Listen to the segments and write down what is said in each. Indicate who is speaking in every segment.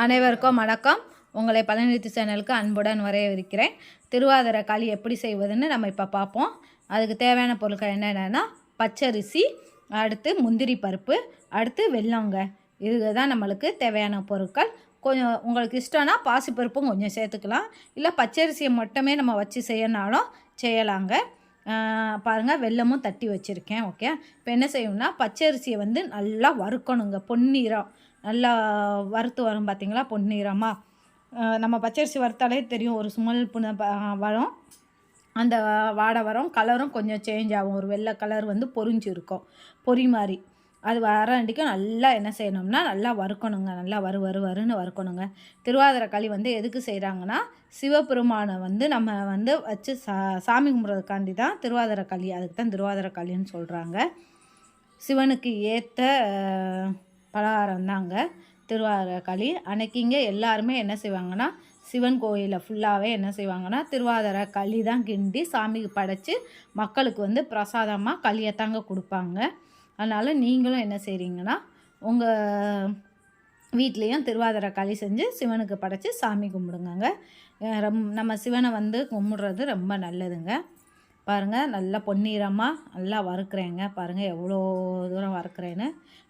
Speaker 1: அனைவருக்கும் வணக்கம். உங்களை பழனித்து சேனலுக்கு அன்புடன் வரையவிருக்கிறேன் திருவாதிரை களி எப்படி செய்வதுன்னு நம்ம இப்போ பார்ப்போம். அதுக்கு தேவையான பொருட்கள் என்னென்னா பச்சரிசி அடுத்து முந்திரி பருப்பு அடுத்து வெல்லங்க. இதுதான் நம்மளுக்கு தேவையான பொருட்கள். கொஞ்சம் உங்களுக்கு இஷ்டம்னா பாசிப்பருப்பும் கொஞ்சம் சேர்த்துக்கலாம். இல்லை பச்சரிசியை மட்டுமே நம்ம வச்சு செய்யணாலும் செய்யலாங்க. பாருங்கள் வெல்லமும் தட்டி வச்சுருக்கேன் ஓகே. இப்போ என்ன செய்யணும்னா பச்சரிசியை வந்து நல்லா வறுக்கணுங்க. பொன்னிறம் நல்லா வறுத்து வரும் பார்த்தீங்களா பொன்னிறமாக நம்ம பச்சரிசி வறுத்தாலே தெரியும் ஒரு சுமல் புன ப- வரும். அந்த வாடை வரும் கலரும் கொஞ்சம் சேஞ்ச் ஆகும். ஒரு வெள்ளை கலர் வந்து பொரிஞ்சு இருக்கும் பொறி மாதிரி அது வரண்டிக்கும் நல்லா என்ன செய்யணும்னா நல்லா வறுக்கணுங்க. நல்லா வறு வறு வறுன்னு வறுக்கணுங்க. திருவாதிரை களி வந்து எதுக்கு செய்கிறாங்கன்னா சிவபெருமானை வந்து நம்ம வந்து வச்சு சா சாமி கும்பிட்றதுக்காண்டி தான் திருவாதிரை களி அதுக்கு தான் திருவாதிரை களின்னு சொல்கிறாங்க சிவனுக்கு ஏற்ற பலகாரம் தாங்க திருவாதிரை களி. எல்லாருமே என்ன செய்வாங்கன்னா சிவன் கோயிலில் ஃபுல்லாகவே என்ன செய்வாங்கன்னா திருவாதார களி தான் கிண்டி சாமிக்கு படைச்சி மக்களுக்கு வந்து பிரசாதமாக களியை தாங்க கொடுப்பாங்க. அதனால் நீங்களும் என்ன செய்கிறீங்கன்னா உங்கள் வீட்லேயும் திருவாதிரை களி செஞ்சு சிவனுக்கு படைச்சி சாமி கும்பிடுங்கங்க. ரொம் நம்ம சிவனை வந்து கும்பிடுறது ரொம்ப நல்லதுங்க. பாருங்கள் நல்லா பொன்னிறமாக நல்லா வறுக்கிறேங்க. பாருங்கள் எவ்வளோ தூரம் வறுக்கிறேன்னு.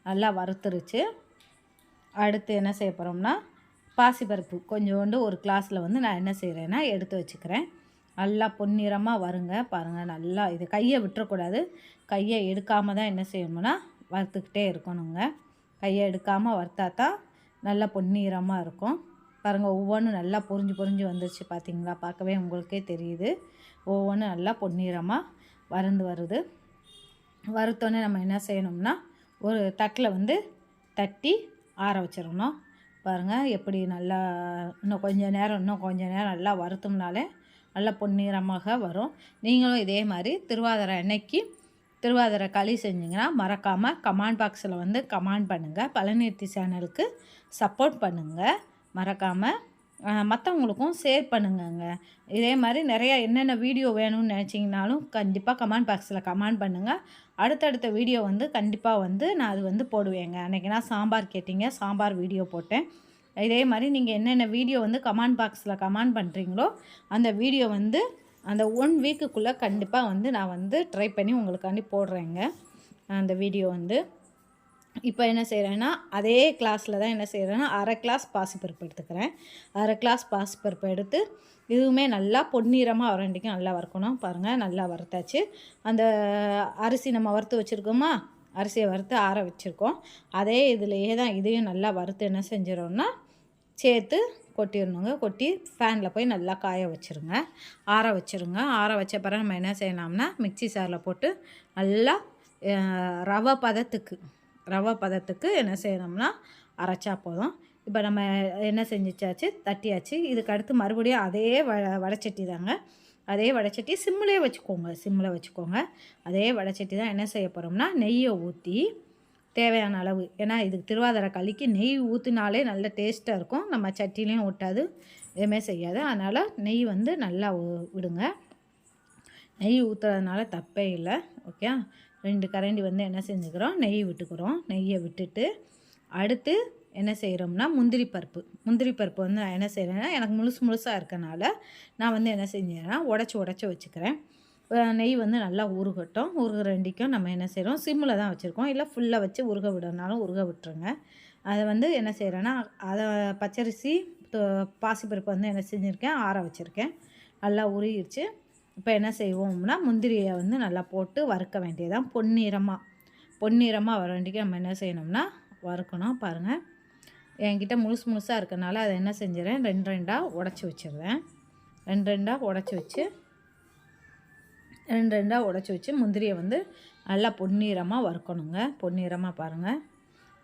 Speaker 1: நல்லா வறுத்துருச்சு. அடுத்து என்ன செய்ய போகிறோம்னா பாசிப்பருப்பு கொஞ்சோண்டு ஒரு கிளாஸில் வந்து நான் என்ன செய்கிறேன்னா எடுத்து வச்சுக்கிறேன். நல்லா பொன்னிறமாக வருங்க. பாருங்கள் நல்லா இது கையை விட்டுறக்கூடாது. கையை எடுக்காமல் தான் என்ன செய்யணும்னா வறுத்துக்கிட்டே இருக்கணுங்க. கையை எடுக்காமல் வறுத்தா தான் நல்லா பொன்னிறமாக இருக்கும். பாருங்கள் ஒவ்வொன்றும் நல்லா பொரிஞ்சு பொரிஞ்சு வந்துருச்சு பார்த்தீங்களா பார்க்கவே உங்களுக்கே தெரியுது. ஒவ்வொன்றும் நல்லா பொன்னிறமாக வறந்து வருது. வறுத்தோடனே நம்ம என்ன செய்யணும்னா ஒரு தட்டில் வந்து தட்டி ஆற வச்சிடணும். பாருங்கள் எப்படி நல்லா இன்னும் கொஞ்சம் நேரம் இன்னும் கொஞ்சம் நேரம் நல்லா வறுத்தோம்னாலே நல்லா பொன்னிறமாக வரும். நீங்களும் இதே மாதிரி திருவாதிரை அன்னைக்கு திருவாதிரை களி செஞ்சிங்கன்னா மறக்காமல் கமெண்ட் பாக்ஸில் வந்து கமெண்ட் பண்ணுங்கள் பழனிர்த்தி சேனலுக்கு சப்போர்ட் பண்ணுங்கள் மறக்காமல் மற்றவங்களுக்கும் ஷேர் பண்ணுங்கங்க. இதே மாதிரி நிறையா என்னென்ன வீடியோ வேணும்னு நினச்சிங்கனாலும் கண்டிப்பாக கமெண்ட் பாக்ஸில் கமெண்ட் பண்ணுங்கள் அடுத்தடுத்த வீடியோ வந்து கண்டிப்பாக வந்து நான் அது வந்து போடுவேங்க. அன்றைக்கி நான் சாம்பார் கேட்டிங்க சாம்பார் வீடியோ போட்டேன். இதே மாதிரி நீங்கள் என்னென்ன வீடியோ வந்து கமெண்ட் பாக்ஸில் கமெண்ட் பண்ணுறீங்களோ அந்த வீடியோ வந்து அந்த ஒன் வீக்குக்குள்ளே கண்டிப்பாக வந்து நான் வந்து ட்ரை பண்ணி உங்களுக்காண்டி போடுறேங்க. அந்த வீடியோ வந்து. இப்போ என்ன செய்கிறேன்னா அதே கிளாஸில் தான் என்ன செய்கிறேன்னா அரை கிளாஸ் பாசிப்பருப்பு எடுத்துக்கிறேன். அரை கிளாஸ் பாசிப்பருப்பு எடுத்து இதுவுமே நல்லா பொன்னிறமாக வரண்டிக்கும் நல்லா வறுக்கணும். பாருங்கள் நல்லா வறுத்தாச்சு. அந்த அரிசி நம்ம வறுத்து வச்சுருக்கோமா? அரிசியை வறுத்து ஆற வச்சுருக்கோம். அதே இதுலேயே தான் இதையும் நல்லா வறுத்து என்ன செஞ்சிடோம்னா சேர்த்து கொட்டிடணுங்க. கொட்டி ஃபேனில் போய் நல்லா காய வச்சுருங்க. ஆற வச்சுருங்க. ஆற வச்ச பிறகு நம்ம என்ன செய்யலாம்னா மிக்ஸி சாரில் போட்டு நல்லா ரவை பதத்துக்கு ரவை பதத்துக்கு என்ன செய்யணும்னா அரைச்சா போதும். இப்போ நம்ம என்ன செஞ்சிச்சாச்சு தட்டியாச்சு. இதுக்கு அடுத்து மறுபடியும் அதே வ வடைச்சட்டி தாங்க. அதே வடைச்சட்டி சிம்மிலே வச்சுக்கோங்க. சிம்மில் வச்சுக்கோங்க. அதே வடைச்சட்டி தான் என்ன செய்ய போகிறோம்னா நெய்யை ஊற்றி தேவையான அளவு ஏன்னா இதுக்கு திருவாதிரை களிக்கு நெய் ஊற்றினாலே நல்ல டேஸ்ட்டாக இருக்கும். நம்ம சட்டிலையும் ஒட்டாது. எதுவுமே செய்யாது. அதனால் நெய் வந்து நல்லா விடுங்க. நெய் ஊற்றுறதுனால தப்பே இல்லை. ஓகே ரெண்டு கரண்டி வந்து என்ன செஞ்சுக்கிறோம்? நெய் விட்டுக்கிறோம். நெய்யை விட்டுட்டு அடுத்து என்ன செய்கிறோம்னா முந்திரி பருப்பு. முந்திரி பருப்பு வந்து நான் என்ன செய்கிறேன்னா எனக்கு முழுசு முழுசாக இருக்கனால நான் வந்து என்ன செஞ்சேன்னா உடச்சி உடச்சி வச்சுக்கிறேன். நெய் வந்து நல்லா உருகட்டும். உருகிற ரெண்டிக்கும் நம்ம என்ன செய்கிறோம் சிம்மில் தான் வச்சுருக்கோம். இல்லை ஃபுல்லாக வச்சு உருக விடனாலும் உருக விட்டுருங்க. அதை வந்து என்ன செய்கிறேன்னா அதை பச்சரிசி பாசிப்பருப்பு வந்து என்ன செஞ்சுருக்கேன்? ஆற வச்சுருக்கேன். நல்லா உருகிடுச்சு இப்போ என்ன செய்வோம்னா முந்திரியை வந்து நல்லா போட்டு வறுக்க வேண்டியதான் பொன்னிறமாக பொன்னிறமாக வர வேண்டிக்கு நம்ம என்ன செய்யணும்னா வறுக்கணும். பாருங்கள் என்கிட்ட முழுசு முழுசாக இருக்கனால அதை என்ன செஞ்சிடறேன் ரெண்டு ரெண்டாக உடச்சி வச்சிடுறேன் ரெண்டு ரெண்டாக உடச்சி வச்சு ரெண்டு ரெண்டாக உடச்சி வச்சு முந்திரியை வந்து நல்லா பொன்னிறமாக வறுக்கணுங்க. பொன்னிறமாக பாருங்கள்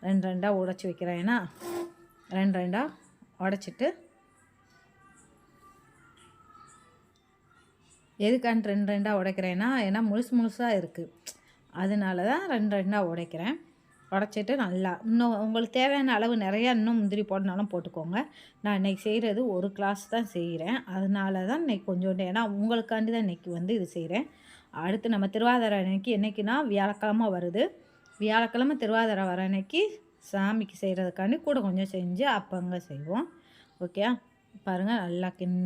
Speaker 1: ரெண்டு ரெண்டாக உடச்சி வைக்கிறேன்னா ரெண்டு ரெண்டாக உடச்சிட்டு எதுக்காண்டு ரெண்டு ரெண்டாக உடைக்கிறேன்னா ஏன்னா முழுசு முழுசாக இருக்குது அதனால தான் ரெண்டு ரெண்டாக உடைக்கிறேன். உடச்சிட்டு நல்லா இன்னும் உங்களுக்கு தேவையான அளவு நிறையா இன்னும் முந்திரி போடனாலும் போட்டுக்கோங்க. நான் இன்றைக்கி செய்கிறது ஒரு கிளாஸ் தான் செய்கிறேன் அதனால தான் இன்றைக்கி கொஞ்சோண்டு ஏன்னா உங்களுக்காண்டி தான் இன்றைக்கி வந்து இது செய்கிறேன் அடுத்து நம்ம திருவாதிரை அன்னைக்கு என்றைக்குன்னா வியாழக்கிழமை வருது. வியாழக்கிழமை திருவாதிரை வர அன்னைக்கு சாமிக்கு செய்கிறதுக்காண்டி கூட கொஞ்சம் செஞ்சு அப்பங்க செய்வோம். ஓகே பாருங்கள் நல்லா கிண்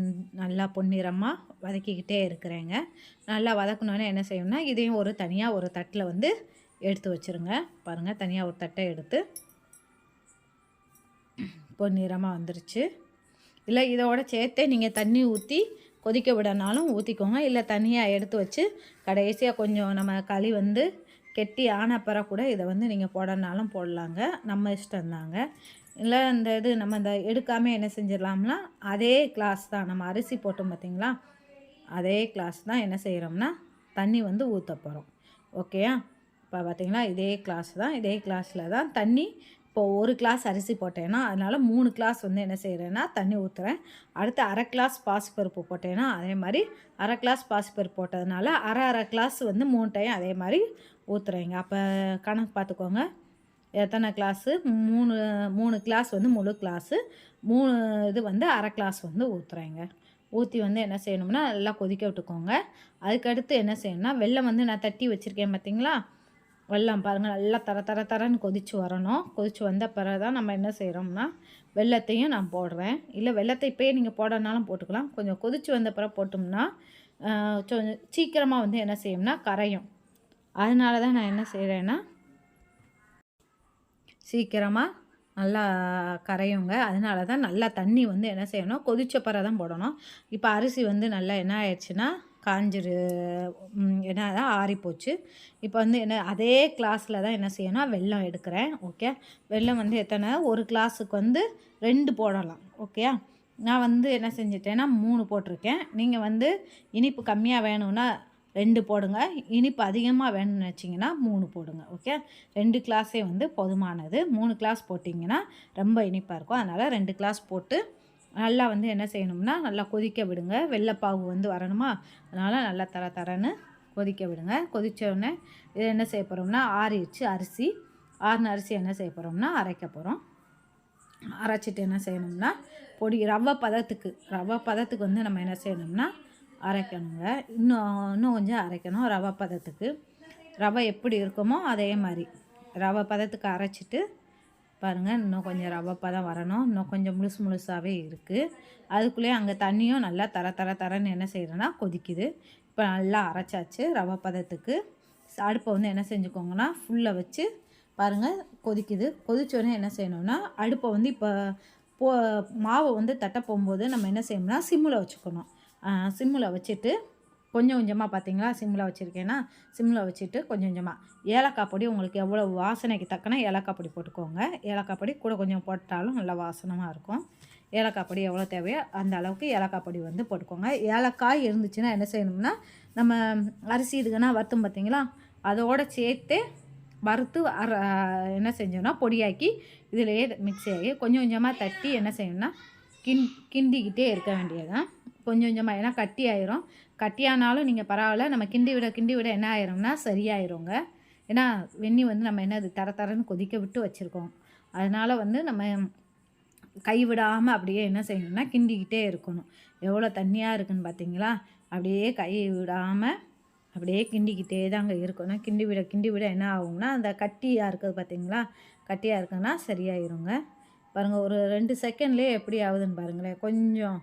Speaker 1: நல்லா பொன்னிறமாக வதக்கிக்கிட்டே இருக்கிறேங்க. நல்லா வதக்கணுன்னே என்ன செய்யணும்னா இதையும் ஒரு தனியாக ஒரு தட்டில் வந்து எடுத்து வச்சுருங்க. பாருங்கள் தனியாக ஒரு தட்டை எடுத்து பொன்னிறமாக வந்துருச்சு. இல்லை இதோட சேர்த்தே நீங்கள் தண்ணி ஊற்றி கொதிக்க விடனாலும் ஊற்றிக்கோங்க இல்லை தனியாக எடுத்து வச்சு கடைசியாக கொஞ்சம் நம்ம களி வந்து கெட்டி ஆன பிற கூட இதை வந்து நீங்கள் போடனாலும் போடலாங்க. நம்ம இஷ்டம்தாங்க. இல்லை இந்த இது நம்ம இந்த எடுக்காமல் என்ன செஞ்சிடலாம்னா அதே கிளாஸ் தான். நம்ம அரிசி போட்டோம் பார்த்தீங்களா? அதே கிளாஸ் தான் என்ன செய்கிறோம்னா தண்ணி வந்து ஊற்ற போகிறோம் ஓகேயா இப்போ பார்த்தீங்களா? இதே கிளாஸ் தான். இதே கிளாஸில் தான் தண்ணி இப்போ ஒரு கிளாஸ் அரிசி போட்டேன்னா அதனால் மூணு கிளாஸ் வந்து என்ன செய்கிறேன்னா தண்ணி ஊற்றுறேன் அடுத்து அரை கிளாஸ் பாசிப்பருப்பு போட்டேன்னா அதே மாதிரி அரை கிளாஸ் பாசிப்பருப்பு போட்டதுனால அரை அரை கிளாஸ் வந்து மூணு டைம் அதே மாதிரி ஊற்றுறேங்க அப்போ கணக்கு பார்த்துக்கோங்க. எத்தனை கிளாஸு மூணு மூணு கிளாஸ் வந்து முழு கிளாஸு மூணு இது வந்து அரை கிளாஸ் வந்து ஊற்றுறேங்க ஊற்றி வந்து என்ன செய்யணும்னா நல்லா கொதிக்க விட்டுக்கோங்க. அதுக்கடுத்து என்ன செய்யணும்னா வெள்ளம் வந்து நான் தட்டி வச்சுருக்கேன் பார்த்தீங்களா வெள்ளம் பாருங்கள் நல்லா தர தர தரன்னு கொதித்து வரணும். கொதித்து வந்த பிறகு தான் நம்ம என்ன செய்கிறோம்னா வெள்ளத்தையும் நான் போடுறேன். இல்லை வெள்ளத்தை இப்போயே நீங்கள் போடனாலும் போட்டுக்கலாம். கொஞ்சம் கொதித்து வந்த பிறகு போட்டோம்னா கொஞ்சம் சீக்கிரமாக வந்து என்ன செய்யும்னா கரையும். அதனால தான் நான் என்ன செய்கிறேன்னா சீக்கிரமாக நல்லா கரையுங்க. அதனால தான் நல்லா தண்ணி வந்து என்ன செய்யணும்? கொதிச்ச பிறகு தான் போடணும். இப்போ அரிசி வந்து நல்லா என்ன ஆயிடுச்சுன்னா காஞ்சிரு என்ன ஆறி போச்சு இப்போ வந்து என்ன அதே கிளாஸில் தான் என்ன செய்யணும்? வெள்ளம் எடுக்கிறேன். ஓகே? வெல்லம் வந்து எத்தனை? ஒரு கிளாஸுக்கு வந்து ரெண்டு போடலாம். ஓகே நான் வந்து என்ன செஞ்சிட்டேன்னா மூணு போட்டிருக்கேன். நீங்கள் வந்து இனிப்பு கம்மியாக வேணும்னா ரெண்டு போடுங்க. இனிப்பு அதிகமாக வேணும்னு வச்சிங்கன்னா மூணு போடுங்க ஓகே ரெண்டு கிளாஸே வந்து போதுமானது. மூணு கிளாஸ் போட்டிங்கன்னா ரொம்ப இனிப்பாக இருக்கும். அதனால் ரெண்டு கிளாஸ் போட்டு நல்லா வந்து என்ன செய்யணும்னா நல்லா கொதிக்க விடுங்க. வெள்ளைப்பாவு வந்து வரணுமா? அதனால் நல்லா தர தரன்னு கொதிக்க விடுங்க. கொதித்தோடனே இது என்ன செய்ய போகிறோம்னா ஆறிடுச்சு அரிசி. ஆறுன அரிசி என்ன செய்ய போகிறோம்னா அரைக்க போகிறோம் அரைச்சிட்டு என்ன செய்யணும்னா பொடி ரவை பதத்துக்கு ரவை பதத்துக்கு வந்து நம்ம என்ன செய்யணும்னா அரைக்கணுங்க. இன்னும் இன்னும் கொஞ்சம் அரைக்கணும் ரவை பதத்துக்கு. ரவை எப்படி இருக்குமோ அதே மாதிரி. ரவை பதத்துக்கு அரைச்சிட்டு பாருங்கள் இன்னும் கொஞ்சம் ரவை பதம் வரணும். இன்னும் கொஞ்சம் முழுசு முழுசாகவே இருக்குது அதுக்குள்ளேயே அங்கே தண்ணியும் நல்லா தர தர தரன்னு என்ன செய்கிறேன்னா கொதிக்குது. இப்போ நல்லா அரைச்சாச்சு ரவை பதத்துக்கு. அடுப்பை வந்து என்ன செஞ்சுக்கோங்கன்னா ஃபுல்லாக வச்சு பாருங்கள் கொதிக்குது. கொதிச்சோடனே என்ன செய்யணும்னா அடுப்பை வந்து இப்போ போ மாவை வந்து தட்ட போகும்போது நம்ம என்ன செய்யணும்னா சிம்மில் வச்சுக்கணும். சிம்மில் வச்சுட்டு கொஞ்சம் கொஞ்சமாக பார்த்தீங்களா சிம்மில் வச்சுருக்கேன்னா சிம்மில் வச்சுட்டு கொஞ்சம் கொஞ்சமாக ஏலக்காய் பொடி உங்களுக்கு எவ்வளோ வாசனைக்கு தக்கன ஏலக்காய் பொடி போட்டுக்கோங்க. ஏலக்காய் பொடி கூட கொஞ்சம் போட்டாலும் நல்லா வாசனமாக இருக்கும். ஏலக்காய் பொடி எவ்வளோ தேவையோ அந்த அளவுக்கு ஏலக்காய் பொடி வந்து போட்டுக்கோங்க. ஏலக்காய் இருந்துச்சுன்னா என்ன செய்யணும்னா நம்ம அரிசி இதுக்குன்னா வறுத்தும் பார்த்தீங்களா அதோடு சேர்த்து வறுத்து அர என்ன செஞ்சோன்னா பொடியாக்கி இதிலேயே மிக்ஸி ஆகி கொஞ்சம் கொஞ்சமாக தட்டி என்ன செய்யணும்னா கிண் கிண்டிக்கிட்டே இருக்க வேண்டியதுதான். கொஞ்சம் கொஞ்சமாக ஏன்னா கட்டி ஆயிரும். கட்டியானாலும் நீங்கள் பரவாயில்ல நம்ம கிண்டி விட கிண்டி விட என்ன ஆயிரும்னா சரியாயிருங்க. ஏன்னா வெந்நி வந்து நம்ம என்னது தர தரன்னு கொதிக்க விட்டு வச்சுருக்கோம். அதனால் வந்து நம்ம கை விடாமல் அப்படியே என்ன செய்யணும்னா கிண்டிக்கிட்டே இருக்கணும். எவ்வளோ தண்ணியாக இருக்குன்னு பார்த்தீங்களா அப்படியே கை விடாமல் அப்படியே கிண்டிக்கிட்டே தாங்க இருக்கணும். கிண்டி விட கிண்டி விட என்ன ஆகும்னா அந்த கட்டியாக இருக்குது பார்த்தீங்களா கட்டியாக இருக்குன்னா சரியாயிருங்க. பாருங்கள் ஒரு ரெண்டு செகண்ட்லேயே எப்படி ஆகுதுன்னு பாருங்களேன். கொஞ்சம்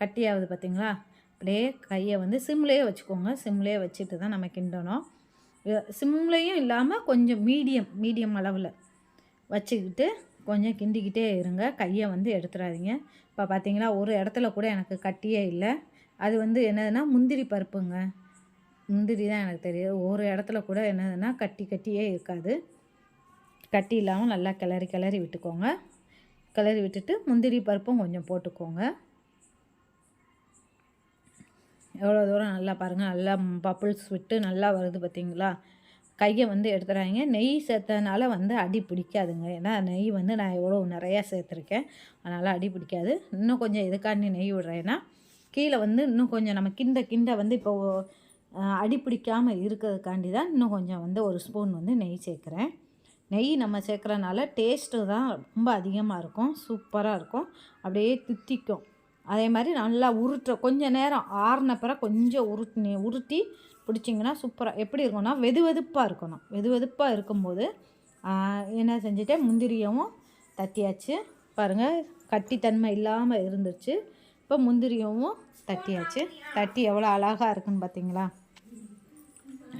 Speaker 1: கட்டியாகுது பார்த்தீங்களா அப்படியே கையை வந்து சிம்லேயே வச்சுக்கோங்க. சிம்லேயே வச்சுட்டு தான் நம்ம கிண்டணும். சிம்லேயும் இல்லாமல் கொஞ்சம் மீடியம் மீடியம் அளவில் வச்சுக்கிட்டு கொஞ்சம் கிண்டிக்கிட்டே இருங்க. கையை வந்து எடுத்துடாதீங்க இப்போ பார்த்தீங்களா ஒரு இடத்துல கூட எனக்கு கட்டியே இல்லை. அது வந்து என்னதுன்னா முந்திரி பருப்புங்க. முந்திரி தான் எனக்கு தெரியும். ஒரு இடத்துல கூட என்னதுன்னா கட்டி கட்டியே இருக்காது. கட்டி இல்லாமல் நல்லா கிளறி கிளறி விட்டுக்கோங்க. கிளறி விட்டுட்டு முந்திரி பருப்பும் கொஞ்சம் போட்டுக்கோங்க. எவ்வளோ தூரம் நல்லா பாருங்கள் நல்லா பப்புள்ஸ் விட்டு நல்லா வருது பார்த்தீங்களா கையை வந்து எடுத்துறாங்க நெய் சேர்த்ததுனால வந்து அடி பிடிக்காதுங்க. ஏன்னா நெய் வந்து நான் எவ்வளோ நிறையா சேர்த்துருக்கேன். அதனால் அடி பிடிக்காது. இன்னும் கொஞ்சம் எதுக்காண்டி நெய் விடுறேன்னா கீழே வந்து இன்னும் கொஞ்சம் நம்ம கிண்ட கிண்ட வந்து இப்போ அடி பிடிக்காமல் இருக்கிறதுக்காண்டி தான் இன்னும் கொஞ்சம் வந்து ஒரு ஸ்பூன் வந்து நெய் சேர்க்குறேன். நெய் நம்ம சேர்க்குறனால டேஸ்ட்டு தான் ரொம்ப அதிகமாக இருக்கும் சூப்பராக இருக்கும். அப்படியே தித்திக்கும். அதே மாதிரி நல்லா உருட்டுற கொஞ்சம் நேரம் ஆறின பிறகு கொஞ்சம் உருட்டி உருட்டி பிடிச்சிங்கன்னா சூப்பராக எப்படி இருக்கும்னா வெது வெதுப்பாக இருக்கணும். வெது வெதுப்பாக இருக்கும்போது என்ன செஞ்சுட்டேன் முந்திரியவும் தட்டியாச்சு. பாருங்கள் கட்டித்தன்மை இல்லாமல் இருந்துச்சு இப்போ முந்திரியவும் தட்டியாச்சு. தட்டி எவ்வளோ அழகாக இருக்குன்னு பார்த்தீங்களா?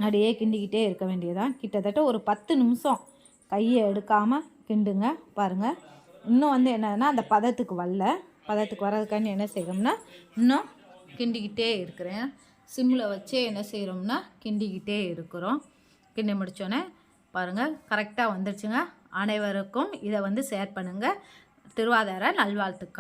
Speaker 1: அப்படியே கிண்டிக்கிட்டே இருக்க வேண்டியதான் கிட்டத்தட்ட ஒரு பத்து நிமிஷம் கையை எடுக்காமல் கிண்டுங்க பாருங்கள் இன்னும் வந்து என்னதுன்னா அந்த பதத்துக்கு வரல. பதத்துக்கு வர்றதுக்காண்டி என்ன செய்கிறோம்னா இன்னும் கிண்டிக்கிட்டே இருக்கிறேன். சிம்மில் வச்சே என்ன செய்கிறோம்னா கிண்டிக்கிட்டே இருக்கிறோம். கிண்டி முடித்தோன்னே பாருங்கள் கரெக்டாக வந்துடுச்சுங்க அனைவருக்கும் இதை வந்து ஷேர் பண்ணுங்கள் திருவாதார நல்வாழ்த்துக்கள்.